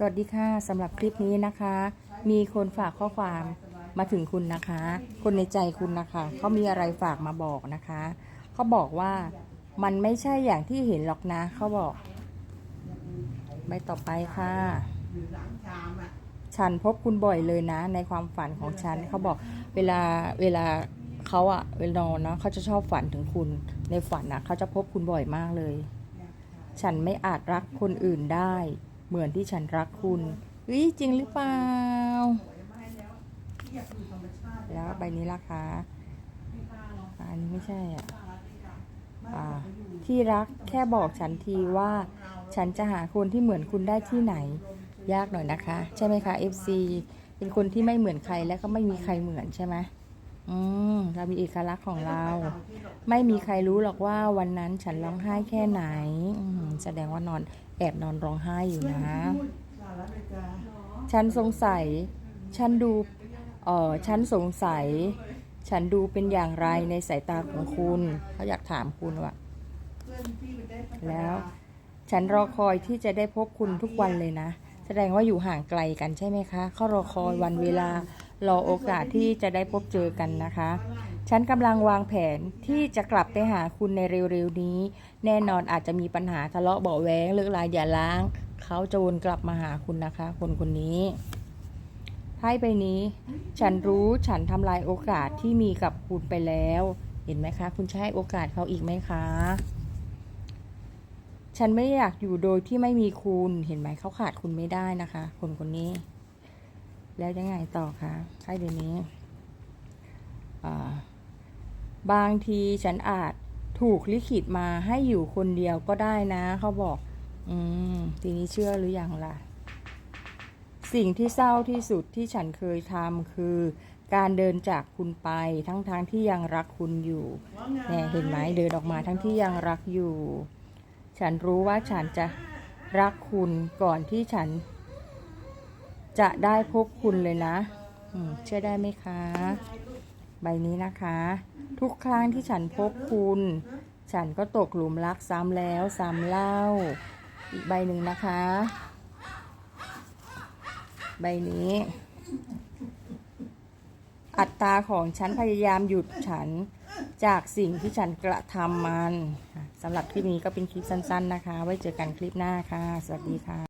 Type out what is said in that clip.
สวัสดีค่ะสำหรับคลิปนี้นะคะ มีคนฝากข้อความมาถึงคุณนะคะ คนในใจคุณนะคะเขามีอะไรฝากมาบอกนะคะเขาบอกว่ามันไม่ใช่อย่างที่เห็นหรอกนะเขาบอกใบต่อไปค่ะ ฉันพบคุณบ่อยเลยนะ ในความฝันของฉันเขาบอกเวลาเวลาเขาอะเวลานอนเนาะเขาจะชอบฝันถึงคุณในฝันนะเขาจะพบคุณบ่อยมากเลย ฉันไม่อาจรักคนอื่นได้ เหมือนที่ฉันรักคุณเฮ้ยจริงหรือเปล่า แล้วใบนี้ล่ะคาอันนี้ไม่ใช่อะที่รักแค่บอกฉันทีว่า ฉันจะหาคนที่เหมือนคุณได้ที่ไหน ยากหน่อยนะคะ ใช่ไหมคะ FC เป็นคนที่ไม่เหมือนใครและก็ไม่มีใครเหมือนใช่ไหมอืมเรามีเอกลักษณ์ของเรา ไม่มีใครรู้หรอกว่าวันนั้นฉันร้องไห้แค่ไหน อืม แสดงว่านอนแอบนอนร้องไห้อยู่นะ ฉันสงสัย ฉันดูเออฉันสงสัย ฉันดูเป็นอย่างไรในสายตาของคุณเขาอยากถามคุณว่าแล้วฉันรอคอยที่จะได้พบคุณทุกวันเลยนะ แสดงว่าอยู่ห่างไกลกันใช่ไหมคะเขารอคอยวันเวลารอโอกาสที่จะได้พบเจอกันนะคะ ฉันกำลังวางแผนที่จะกลับไปหาคุณในเร็วๆนี้ แน่นอนอาจจะมีปัญหาทะเลาะเบาะแว้งเลิกลาอย่าล้าง เขาจะวนกลับมาหาคุณนะคะ คนคนนี้ไพ่ใบนี้ ฉันรู้ฉันทำลายโอกาสที่มีกับคุณไปแล้ว เห็นไหมคะ คุณให้โอกาสเขาอีกไหมคะ ฉันไม่อยากอยู่โดยที่ไม่มีคุณเห็นไหมเขาขาดคุณไม่ได้นะคะ คนคนนี้ แล้วยังไงต่อคะไพ่ใบนี้ อ่า บางทีฉันอาจถูกลิขิตมาให้อยู่คนเดียวก็ได้นะเขาบอก อืม ทีนี้เชื่อหรือยังล่ะ สิ่งที่เศร้าที่สุดที่ฉันเคยทำคือ การเดินจากคุณไปทั้งๆทที่ยังรักคุณอยู่เนี่ยเห็นไหมเดินออกมาทั้งที่ยังรักอยู่ ฉันรู้ว่าฉันจะรักคุณก่อนที่ฉัน จะได้พบคุณเลยนะเชื่อได้ไหมคะ ใบนี้นะคะ ทุกครั้งที่ฉันพบคุณ ฉันก็ตกหลุมรักซ้ำแล้วซ้ำเล่า อีกใบหนึ่งนะคะ ใบนี้ อัตราของฉันพยายามหยุดฉันจากสิ่งที่ฉันกระทำมันสำหรับคลิปนี้ก็เป็นคลิปสั้น ๆ นะคะ ไว้เจอกันคลิปหน้าค่ะ สวัสดีค่ะ